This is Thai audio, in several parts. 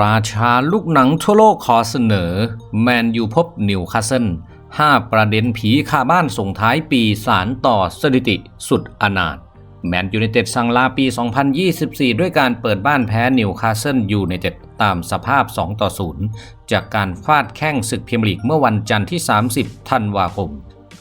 ราชาลูกหนังทั่วโลกขอเสนอ แมนยูพบนิวคาสเซิล5ประเด็นผีคาบ้านส่งท้ายปีสารต่อสถิติสุดอนาถแมนยูไนเต็ดสั่งลาปี 2024 ด้วยการเปิดบ้านแพ้นิวคาสเซิลยูไนเต็ดตามสภาพ 2 ต่อ 0 จากการฟาดแข้งศึกพรีเมียร์ลีกเมื่อวันจันทร์ที่ 30 ธันวาคม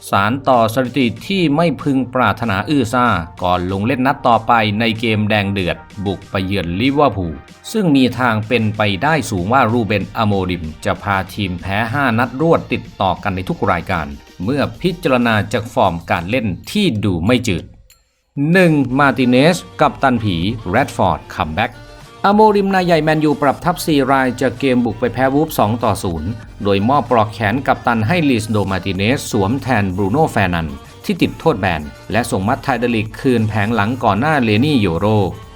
สารต่อสถิติที่ไม่พึงปรารถนาอื้อซ่า ก่อนลงเล่นนัดต่อไปในเกมแดงเดือด บุกไปเยือนลิเวอร์พูลซึ่งมีทางเป็นไปได้สูงว่ารูเบนอโมริม จะพาทีมแพ้ 5 นัดรวดติดต่อกันในทุกรายการ เมื่อพิจารณาจากฟอร์มการเล่นที่ดูไม่จืด 1. มาติเนส กับตันผีแรดฟอร์ดคัมแบ็ก อโมริมนายใหญ่แมนยูปรับทัพ 4 รายจากเกมบุกไปแพ้วูฟ2 ต่อ 0 โดยมอบปลอกแขนกับตันให้ลิสโดมาติเนสสวมแทนบรูโน่แฟนัน ที่ติดโทษแบน และส่งมัตไทเดลิกคืนแผงหลังก่อนหน้าเลนี่โยโร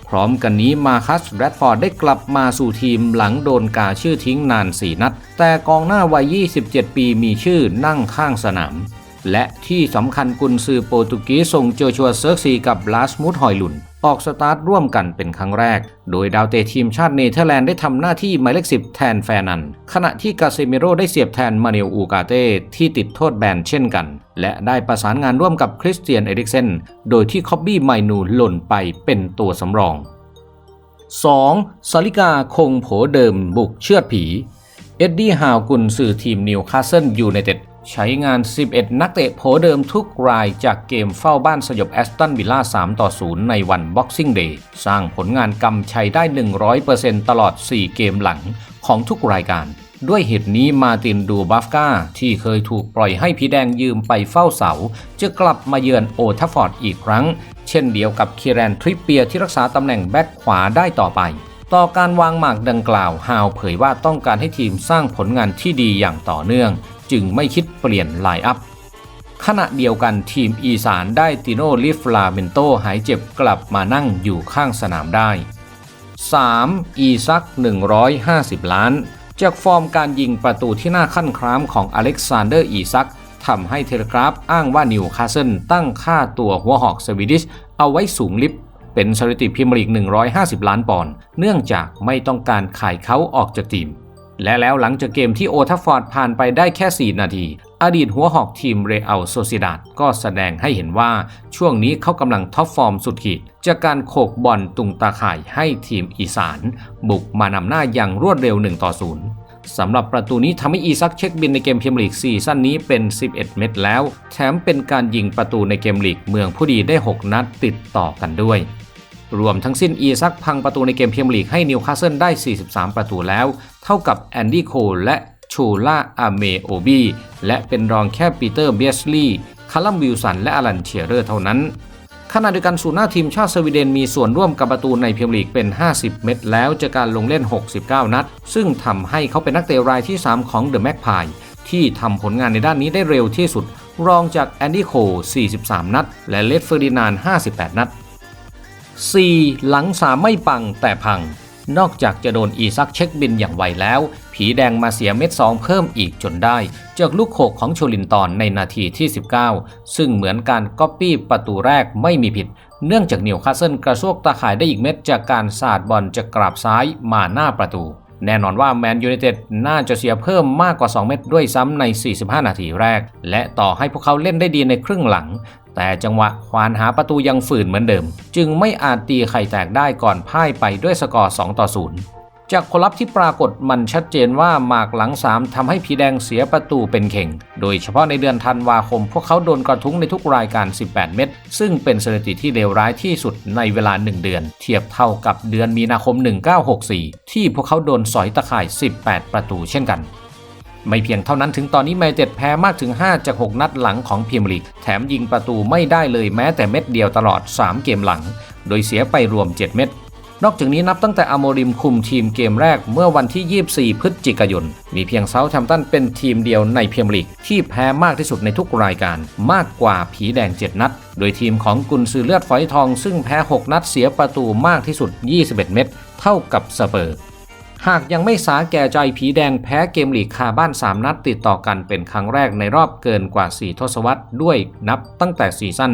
พร้อมกันนี้มาคัสแรดฟอร์ดได้กลับมาสู่ทีมหลังโดนกาชื่อทิ้งนาน 4 นัด แต่กองหน้าวัย 27 ปีมีชื่อนั่งข้างสนาม และที่สำคัญกุนซือโปรตุกีส่งโจชัวเซิร์กซีกับบลาสมุดหอยลุน ออกสตาร์ทร่วมกันเป็นครั้งแรก โดยดาวเตะทีมชาติเนเธอร์แลนด์ได้ทำหน้าที่หมายเลขสิบแทนแฟนัน ขณะที่กาเซเมโรได้เสียบแทนมาเนลอูกาเต้ที่ติดโทษแบนเช่นกัน และได้ประสานงานร่วมกับคริสเตียนเอริกเซนโดยที่คอบบี้ไมนูหล่นไปเป็นตัวสำรอง 2. ซาลิกาคงโผเดิมบุกเชือดผี เอ็ดดี้ฮาวกุนสื่อทีมนิวคาสเซิลยูไนเต็ด ใช้งาน 11 นักเตะโผเดิมทุกรายจากเกมเฝ้าบ้านสยบแอสตันวิลล่า 3 ต่อ 0 ในวัน Boxing Day สร้างผลงานกำชัยได้ 100%ตลอด 4 เกมหลังของทุกรายการ ด้วยเหตุนี้มาตินดูบัฟกาที่เคยถูกปล่อยให้พีแดงยืมไปเฝ้าเสา จะกลับมาเยือนโอทัฟฟอร์ดอีกครั้ง เช่นเดียวกับคีแรนทริปเปียที่รักษาตำแหน่งแบ็คขวาได้ต่อไป ต่อการวางหมากดังกล่าวฮาวเผยว่าต้องการให้ทีมสร้างผลงานที่ดีอย่างต่อเนื่อง จึงไม่คิดเปลี่ยนไลน์อัพขณะเดียวกันทีมอีสานได้ติโนลิฟลาเมนโตหายเจ็บกลับมานั่งอยู่ข้างสนามได้ 3. อีซัก 150 ล้าน จากฟอร์มการยิงประตูที่น่าขั้นครามของอเล็กซานเดอร์อีซักทำให้เทเลกราฟอ้างว่านิวคาสเซิลตั้งค่าตัวหัวหอกสวีดิชเอาไว้สูงลิฟ เป็นสถิติพรีเมียร์ลีก 150 ล้านปอนด์เนื่องจากไม่ต้องการขายเขาออกจากทีม และแล้วหลังจากเกมที่โอทัฟฟอร์ดผ่านไปได้แค่ 4 นาที อดีตหัวหอกทีมเรอัลโซซิดาดก็แสดงให้เห็นว่าช่วงนี้เขากำลังท็อปฟอร์มสุดขีด จากการโขกบอลตุงตาข่ายให้ทีมอีสาน บุกมานำหน้าอย่างรวดเร็ว1ต่อ0สำหรับประตูนี้ทำให้อีซักเช็คบินในเกมพรีเมียร์ลีกซีซั่นนี้เป็น 11 เม็ดแล้ว แถมเป็นการยิงประตูในเกมลีกเมืองผู้ดีได้ 6 นัดติดต่อกันด้วย รวมทั้งสิ้นอีซักพังประตูในเกมพรีเมียร์ลีกให้นิวคาสเซิลได้ 43 ประตูแล้ว เท่ากับแอนดี้โคลและชูล่าอาเมโอบีและเป็นรองแค่ปีเตอร์เบียสลีย์คาลัมวิลสันและอลันเชียเรอร์เท่านั้นขณะเดียวกันสูนย์หน้าทีมชาติสวีเดนมีส่วนร่วมกับประตูในพรีเมียร์ลีกเป็น 50 เม็ดแล้วจากการลงเล่น 69 นัด ซึ่งทำให้เขาเป็นนักเตะรายที่ 3 ของเดอะแม็กพายที่ทำผลงานในด้านนี้ได้เร็วที่สุด รองจากแอนดี้โคล43 นัด และเลดเฟอร์ดินาน 58 นัด 4. หลังสามไม่ปังแต่พัง นอกจากจะโดนอีซักเช็คบินอย่างไวแล้ว ผีแดงมาเสียเม็ดสองเพิ่มอีกจนได้ จากลูกโขกของโชลินตอนในนาทีที่ 19 ซึ่งเหมือนการก๊อปปี้ประตูแรกไม่มีผิด เนื่องจากนิวคาสเซิลกระซวกตาข่ายได้อีกเม็ดจากการสาดบอลจากกราบซ้ายมาหน้าประตูแน่นอนว่าแมนยูไนเต็ดน่าจะเสียเพิ่มมากกว่า 2 เม็ดด้วยซ้ำใน 45 นาทีแรก และต่อให้พวกเขาเล่นได้ดีในครึ่งหลัง แต่จังหวะควานหาประตูยังฝืนเหมือนเดิม จึงไม่อาจตีไข่แตกได้ก่อนพ่ายไปด้วยสกอร์ 2 ต่อ 0 จากผลลัพธ์ที่ปรากฏมันชัดเจนว่าหมากหลัง 3ทำให้ผีแดงเสียประตูเป็นเข่ง โดยเฉพาะในเดือนธันวาคม พวกเขาโดนกระทุ้งในทุกรายการ 18 เม็ดซึ่งเป็นสถิติที่เลวร้ายที่สุดในเวลา 1 เดือน เทียบเท่ากับเดือนมีนาคม 1964 ที่พวกเขาโดนสอยตะข่าย 18 ประตูเช่นกัน ไม่เพียงเท่านั้นถึงตอนนี้แมนเต็ดแพ้มากถึง 5 จาก 6 นัดหลังของพรีเมียร์ลีกแถมยิงประตูไม่ได้เลยแม้แต่เม็ดเดียวตลอด 3 เกมหลัง โดยเสียไปรวม 7 เม็ดนอกจากนี้นับตั้งแต่อโมริมคุมทีมเกมแรกเมื่อวันที่ 24 พฤศจิกายน มีเพียงเซาท์แฮมป์ตันเป็นทีมเดียวในพรีเมียร์ลีก ที่แพ้มากที่สุดในทุกรายการ มากกว่าผีแดง 7 นัด โดยทีมของกุนซือเลือดฝอยทอง ซึ่งแพ้ 6 นัดเสียประตูมากที่สุด 21 เม็ดเท่ากับสเปอร์ หากยังไม่สาแก่ใจผีแดงแพ้เกมลีกคาบ้าน 3 นัดติดต่อกันเป็นครั้งแรกในรอบเกินกว่า 4 ทศวรรษด้วยนับตั้งแต่ซีซั่น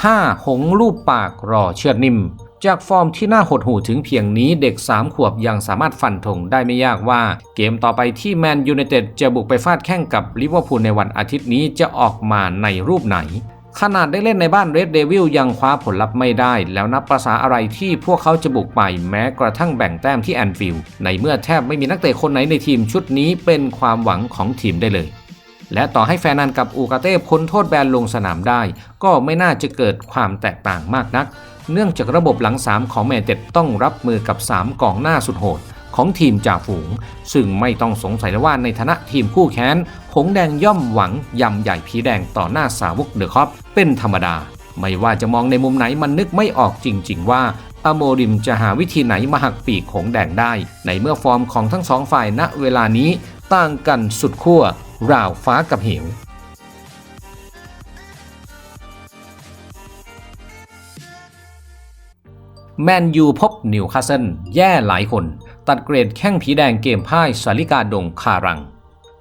1978-1979 5. หงลูปปากรอเชือดนิ่ม จากฟอร์มที่น่าหดหู่ถึงเพียงนี้เด็ก 3 ขวบยังสามารถฟันธงได้ไม่ยากว่า เกมต่อไปที่แมนยูไนเต็ดจะบุกไปฟาดแข่งกับลิเวอร์พูลในวันอาทิตย์นี้จะออกมาในรูปไหน ขนาดได้เล่นในบ้านเรดเดวิลยังคว้าผลลัพธ์ไม่ได้ แล้วนับประษาอะไรที่พวกเขาจะบุกไปแม้กระทั่งแบ่งแต้มที่แอนฟิลด์ในเมื่อแทบไม่มีนักเตะคนไหนในทีมชุดนี้เป็นความหวังของทีมได้เลย และต่อให้แฟนนันกับอูกาเต้พ้นโทษแบนลงสนามได้ ก็ไม่น่าจะเกิดความแตกต่างมากนัก เนื่องจากระบบหลัง 3 ของแมนเต็ดต้องรับมือกับ 3กองหน้าสุดโหด ของทีมจ่าฝูง ซึ่งไม่ต้องสงสัยเลยว่าในฐานะทีมคู่แค้นหงแดงย่อมหวังยำใหญ่ผีแดงต่อหน้าสาวกเดอะคอปเป็นธรรมดา ไม่ว่าจะมองในมุมไหนมันนึกไม่ออกจริง ๆ ว่าอโมริมจะหาวิธีไหนมาหักปีกหงแดงได้ ในเมื่อฟอร์มของทั้งสองฝ่ายณเวลานี้ต่างกันสุดขั้วราวฟ้ากับเหวแมนยูพบนิวคาสเซิลแย่หลายคน ตัดเกรดแข้งผีแดงเกมพ่ายสาลิกาดงคารัง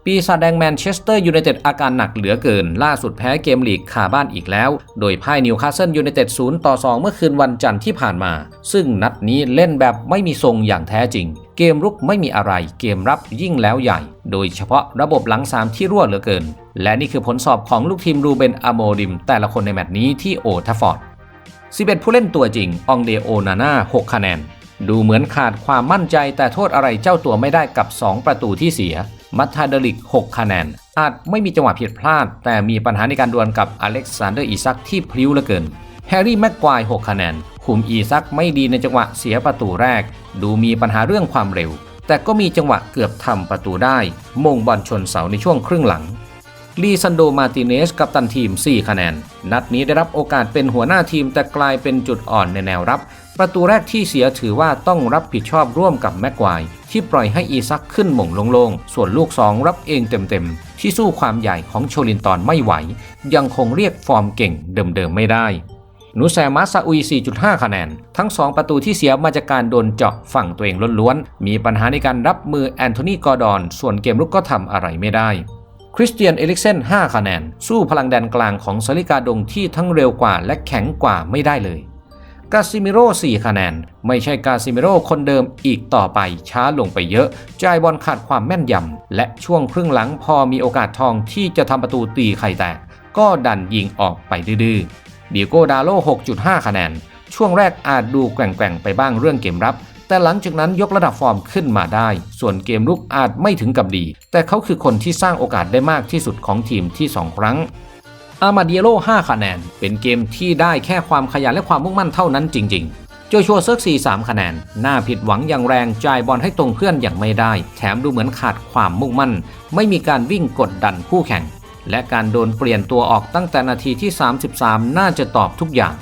ปีศาจแดงแมนเชสเตอร์ยูไนเต็ดอาการหนักเหลือเกิน ล่าสุดแพ้เกมลีกคาบ้านอีกแล้ว โดยพ่ายนิวคาสเซิลยูไนเต็ด0ต่อ 2 เมื่อคืนวันจันทร์ที่ผ่านมา ซึ่งนัดนี้เล่นแบบไม่มีทรงอย่างแท้จริง เกมรุกไม่มีอะไร เกมรับยิ่งแล้วใหญ่ โดยเฉพาะระบบหลังสามที่รั่วเหลือเกิน และนี่คือผลสอบของลูกทีมรูเบนอโมริม แต่ละคนในแมตช์นี้ที่โอทัฟฟอร์ด11ผู้เล่นตัวจริงองเดโอนาน่า6คะแนน ดูเหมือนขาดความมั่นใจแต่โทษอะไรเจ้าตัวไม่ได้กับ 2 ประตูที่เสีย มัตทาเดลิก 6 คะแนน อาจไม่มีจังหวะผิดพลาด แต่มีปัญหาในการดวลกับอเล็กซานเดอร์อีซักที่พลิ้วเหลือเกิน แฮร์รี่แม็กควาย 6 คะแนน คุมอีซักไม่ดีในจังหวะเสียประตูแรก ดูมีปัญหาเรื่องความเร็ว แต่ก็มีจังหวะเกือบทำประตูได้ มงบอลชนเสาในช่วงครึ่งหลังลีซันโด มาติเนส กับตันทีม 4 คะแนน นัดนี้ได้รับโอกาสเป็นหัวหน้าทีมแต่กลายเป็นจุดอ่อนในแนวรับ ประตูแรกที่เสียถือว่าต้องรับผิดชอบร่วมกับแม็กควายที่ปล่อยให้อีซักขึ้นหม่งโลงๆ ส่วนลูก2รับเองเต็มๆ ที่สู้ความใหญ่ของโชลินตอนไม่ไหว ยังคงเรียกฟอร์มเก่งเดิมๆไม่ได้นูแซมัสซาอุย 4.5 คะแนน ทั้ง 2 ประตูที่เสียมาจากการโดนเจาะฝั่งตัวเองล้วนๆ มีปัญหาในการรับมือแอนโทนีกอร์ดอน ส่วนเกมรุกก็ทำอะไรไม่ได้ คริสเตียน เอลิกเซน 5 คะแนน สู้พลังแดนกลางของซาลิกาดงที่ทั้งเร็วกว่าและแข็งกว่าไม่ได้เลย กาซิมิโร่4คะแนน ไม่ใช่กาซิมิโร่คนเดิมอีกต่อไปช้าลงไปเยอะ จ่ายบอลขาดความแม่นยำ และช่วงครึ่งหลังพอมีโอกาสทองที่จะทำประตูตีไข่แตก ก็ดันยิงออกไปดื้อเดียโกดาโล 6.5 คะแนน ช่วงแรกอาจดูแกว่งๆไปบ้างเรื่องเกมรับแต่หลังจากนั้นยกระดับฟอร์มขึ้นมาได้ ส่วนเกมลุกอาจไม่ถึงกับดี แต่เขาคือคนที่สร้างโอกาสได้มากที่สุดของทีมที่ 2 ครั้ง อามาเดียโล5คะแนน เป็นเกมที่ได้แค่ความขยันและความมุ่งมั่นเท่านั้นจริงๆโจชัวเซิร์กซี3คะแนน น่าผิดหวังอย่างแรงจ่ายบอลให้ตรงเพื่อนอย่างไม่ได้ แถมดูเหมือนขาดความมุ่งมั่น ไม่มีการวิ่งกดดันคู่แข่ง และการโดนเปลี่ยนตัวออกตั้งแต่นาทีที่ 33 น่าจะตอบทุกอย่าง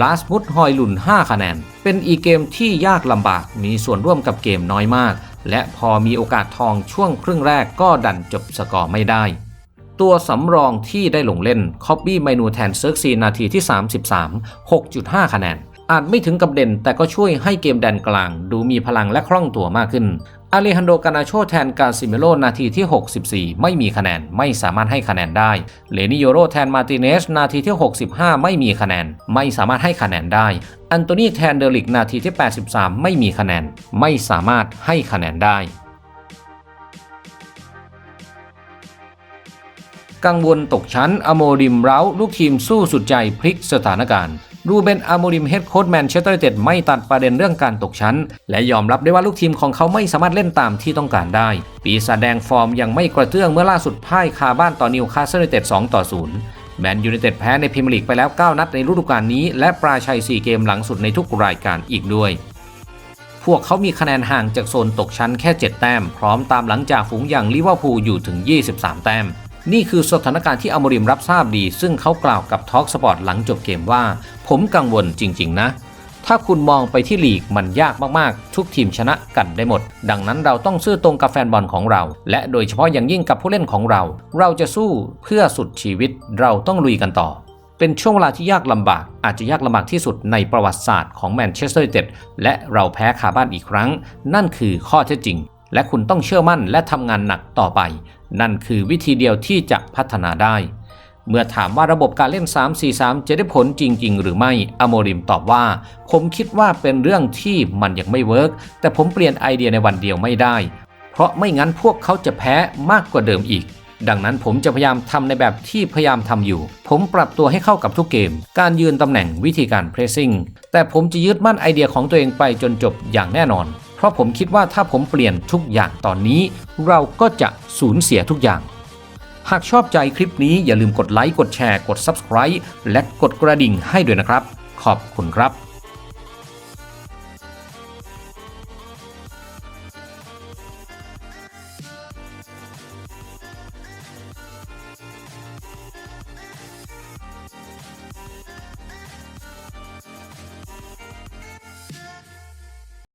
ลาสมุดฮอยลุน 5 คะแนน เป็นอีกเกมที่ยากลำบาก มีส่วนร่วมกับเกมน้อยมาก และพอมีโอกาสทองช่วงครึ่งแรกก็ดันจบสกอร์ไม่ได้ ตัวสำรองที่ได้ลงเล่นคอบบี้ไมนูแทนเซิร์กซีนาทีที่ 33 6.5 คะแนน อาจไม่ถึงกับเด่น แต่ก็ช่วยให้เกมแดนกลางดูมีพลังและคล่องตัวมากขึ้นอาเลฮันโดกานาโชแทนกาซิเมโลนาทีที่ 64 ไม่มีคะแนนไม่สามารถให้คะแนนได้ เลนิโยโรแทนมาติเนสนาทีที่ 65 ไม่มีคะแนน ไม่สามารถให้คะแนนได้ อันโตนีแทนเดอริกนาทีที่ 83 ไม่มีคะแนน ไม่สามารถให้คะแนนได้ กังวลตกชั้นอโมริมเร้าลูกทีมสู้สุดใจพลิกสถานการณ์รูเบนอโมริมเฮดโค้ชแมนเชสเตอร์ยูไนเต็ดไม่ตัดประเด็นเรื่องการตกชั้น และยอมรับได้ว่าลูกทีมของเขาไม่สามารถเล่นตามที่ต้องการได้ ปีศาจแดงฟอร์มยังไม่กระเตื้องเมื่อล่าสุดพ่ายคาบ้านต่อนิวคาสเซิลยูไนเต็ด2ต่อ0แมนยูไนเต็ดแพ้ในพรีเมียร์ลีกไปแล้ว 9 นัดในฤดูกาลนี้ และปราชัย 4 เกมหลังสุดในทุกรายการอีกด้วย พวกเขามีคะแนนห่างจากโซนตกชั้นแค่ 7 แต้ม พร้อมตามหลังจากฝูงอย่างลิเวอร์พูลอยู่ถึง 23 แต้ม นี่คือสถานการณ์ที่อโมริมรับทราบดี ซึ่งเขากล่าวกับทอล์กสปอร์ตหลังจบเกมว่า ผมกังวลจริง ๆ นะ ถ้าคุณมองไปที่ลีกมันยากมากๆ ทุกทีมชนะกันได้หมด ดังนั้นเราต้องซื่อตรงกับแฟนบอลของเรา และโดยเฉพาะอย่างยิ่งกับผู้เล่นของเรา เราจะสู้เพื่อสุดชีวิตเราต้องลุยกันต่อเป็นช่วงเวลาที่ยากลำบาก อาจจะยากลำบากที่สุดในประวัติศาสตร์ของแมนเชสเตอร์ยูไนเต็ดและเราแพ้คาบ้านอีกครั้ง นั่นคือข้อเท็จจริง และคุณต้องเชื่อมั่นและทำงานหนักต่อไป นั่นคือวิธีเดียวที่จะพัฒนาได้ เมื่อถามว่าระบบการเล่น 3-4-3 จะได้ผลจริง ๆ หรือไม่อโมริมตอบว่า ผมคิดว่าเป็นเรื่องที่มันยังไม่เวิร์กแต่ผมเปลี่ยนไอเดียในวันเดียวไม่ได้ เพราะไม่งั้นพวกเขาจะแพ้มากกว่าเดิมอีกดังนั้นผมจะพยายามทำในแบบที่พยายามทำอยู่ ผมปรับตัวให้เข้ากับทุกเกม การยืนตำแหน่งวิธีการเพรสซิ่ง แต่ผมจะยึดมั่นไอเดียของตัวเองไปจนจบอย่างแน่นอน เพราะผมคิดว่าถ้าผมเปลี่ยนทุกอย่างตอนนี้ เราก็จะสูญเสียทุกอย่าง หากชอบใจคลิปนี้อย่าลืมกดไลค์กดแชร์กด Subscribe และกดกระดิ่งให้ด้วยนะครับ ขอบคุณครับ